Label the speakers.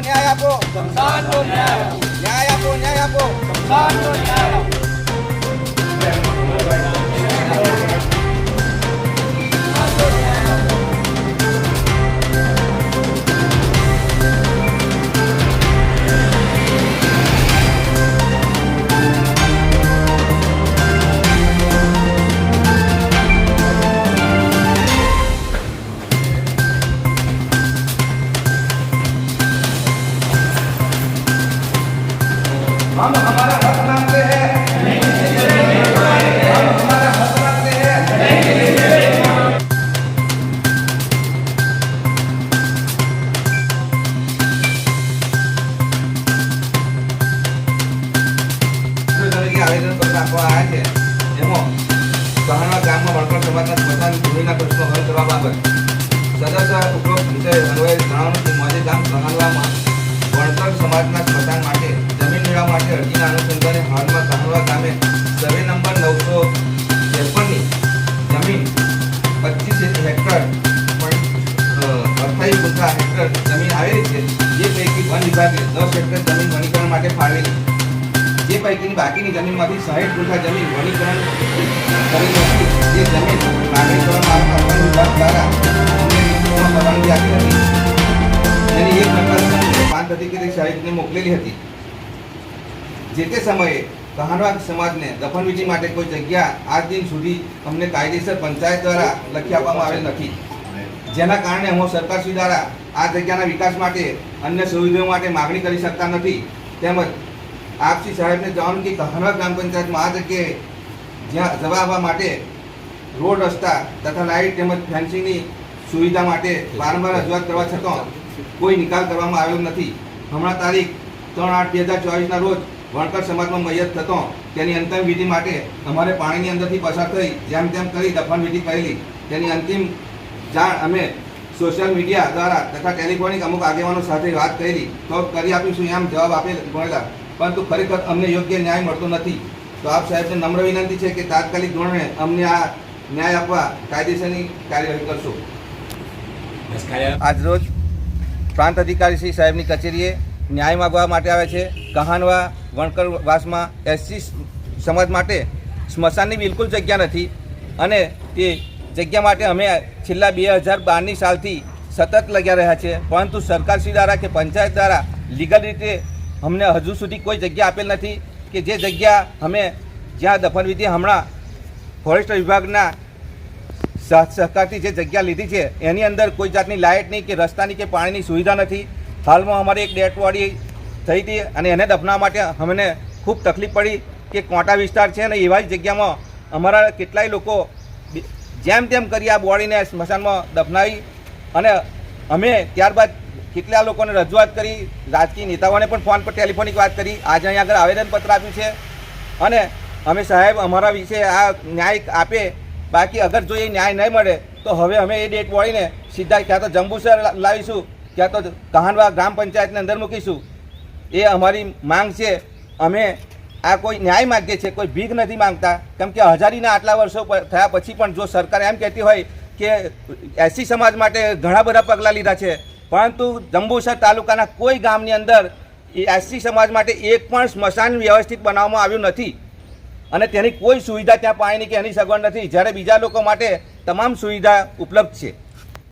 Speaker 1: nyaya po. Ya, Sandu nyaya. Nyaya nyaya po. Ya, ya, Sandu. સહાણા ગામમાં વળતર સમાજના સ્મશાન ભૂમિના પ્રશ્નો હલ કરવા બાબત સદસ્ય ઉપરોક્ત વિષય અન્વયે જણાવ્યું કે મોજે ગામ સહાણવામાં સમાજના સ્મશાન માટે જમીન મેળવવા માટે અરજીના અનુસંધાને હાલમાં સહાણવા ગામે સર્વે નંબર નવસો ત્રેપનની જમીન પચીસ હેક્ટર અઠાવીસ ગુંઠા હેક્ટર જમીન આવેલી છે. જે પૈકી વન વિભાગે દસ હેક્ટર જમીન વનીકરણ માટે ફાળવેલી જે પૈકીની બાકીની જમીનમાંથી સાહીઠ ગુંઠા જમીન વનીકરણ કરી જે જમીન માગણી કરવામાં વન વિભાગ દ્વારા પરવાનગી આપી હતી. તેની એક નકલ પાંચ અધિકારી સાહેબને મોકલેલી હતી. જે તે સમયે કહાનવા સમાજને દફનવિધિ માટે કોઈ જગ્યા આજ દિન સુધી અમને કાયદેસર પંચાયત દ્વારા લખી આપવામાં આવેલ નથી. જેના કારણે હું સરકારશ્રી દ્વારા આ જગ્યાના વિકાસ માટે અન્ય સુવિધાઓ માટે માગણી કરી શકતા નથી. તેમજ આપસી સાહેબને જણાવ્યું કે કહાનવા ગ્રામ પંચાયતમાં આ જગ્યાએ જ્યાં જવા આવવા માટે રોડ રસ્તા તથા લાઇટ તેમજ ફેન્સિંગની સુવિધા માટે વારંવાર રજૂઆત કરવા છતાં કોઈ નિકાલ કરવામાં આવ્યો નથી. હમણાં તારીખ ત્રણ આઠ બે હજાર ચોવીસના રોજ વણકર સમાજમાં મૈયત થતો તેની અંતિમ વિધિ માટે અમારે પાણીની અંદરથી પસાર થઈ જેમ તેમ કરી દફન વિધિ કરેલી. તેની અંતિમ જાણ અમે સોશિયલ મીડિયા દ્વારા તથા ટેલિફોનિક અમુક આગેવાનો સાથે વાત કરેલી. તો કરી આપીશું એમ જવાબ આપે મળેલા પરંતુ ખરેખર અમને યોગ્ય ન્યાય મળતો નથી. તો આપ સાહેબને નમ્ર વિનંતી છે કે તાત્કાલિક ધોરણે અમને આ ન્યાય આપવા કાયદેસરની કાર્યવાહી કરશો. આજરોજ પ્રાંત અધિકારી શ્રી સાહેબની કચેરીએ ન્યાય માગવા માટે આવે છે. કહાનવા વણકરવાસમાં એસસી સમાજ માટે સ્મશાનની બિલકુલ જગ્યા નથી. અને તે જગ્યા માટે અમે છેલ્લા બે હજાર બારની સાલથી સતત લગ્યા રહ્યા છે. પરંતુ સરકારશ્રી દ્વારા કે પંચાયત દ્વારા લીગલ રીતે અમને હજુ સુધી કોઈ જગ્યા આપેલ નથી કે જે જગ્યા અમે જ્યાં દફનવિધિ હમણાં ફોરેસ્ટ વિભાગના સહકારથી જે જગ્યા લીધી છે, એની અંદર કોઈ જાતની લાઇટની કે રસ્તાની કે પાણીની સુવિધા નથી. હાલમાં અમારી એક બોડી થઈ હતી અને એને દફના માટે અમને ખૂબ તકલીફ પડી કે કોટા વિસ્તાર છે અને એવા જ જગ્યામાં અમારા કેટલાય લોકો જેમ તેમ કરી આ બોડીને સ્મશાનમાં દફનાવી અને અમે ત્યારબાદ કેટલા લોકોને રજૂઆત કરી, રાજકીય નેતાઓને પણ ફોન પર ટેલિફોનિક વાત કરી, આજે અહીંયા આગળ આવેદનપત્ર આપ્યું છે અને અમે સાહેબ અમારા વિશે આ ન્યાય આપે, બાકી અગર જો એ ન્યાય નહીં મળે તો હવે અમે એ ડેટ બોડીને સીધા ક્યાં તો જંબુસર લાવીશું. ક્યાં તો કહાનવા ગ્રામ પંચાયતની અંદર મૂકીશું. એ અમારી માંગ છે. અમે આ કોઈ ન્યાય માગીએ છીએ, કોઈ ભીખ નથી માંગતા. કેમ કે હજારીના આટલા વર્ષો થયા પછી પણ જો સરકાર એમ કહેતી હોય કે એસી સમાજ માટે ઘણા બધા પગલાં લીધા છે. પરંતુ જંબુસર તાલુકાના કોઈ ગામની અંદર એ એસસી સમાજ માટે એક પણ સ્મશાન વ્યવસ્થિત બનાવવામાં આવ્યું નથી. અને તેની કોઈ સુવિધા ત્યાં પાણીની કે એની સગવડ નથી. જ્યારે બીજા લોકો માટે તમામ સુવિધા ઉપલબ્ધ છે.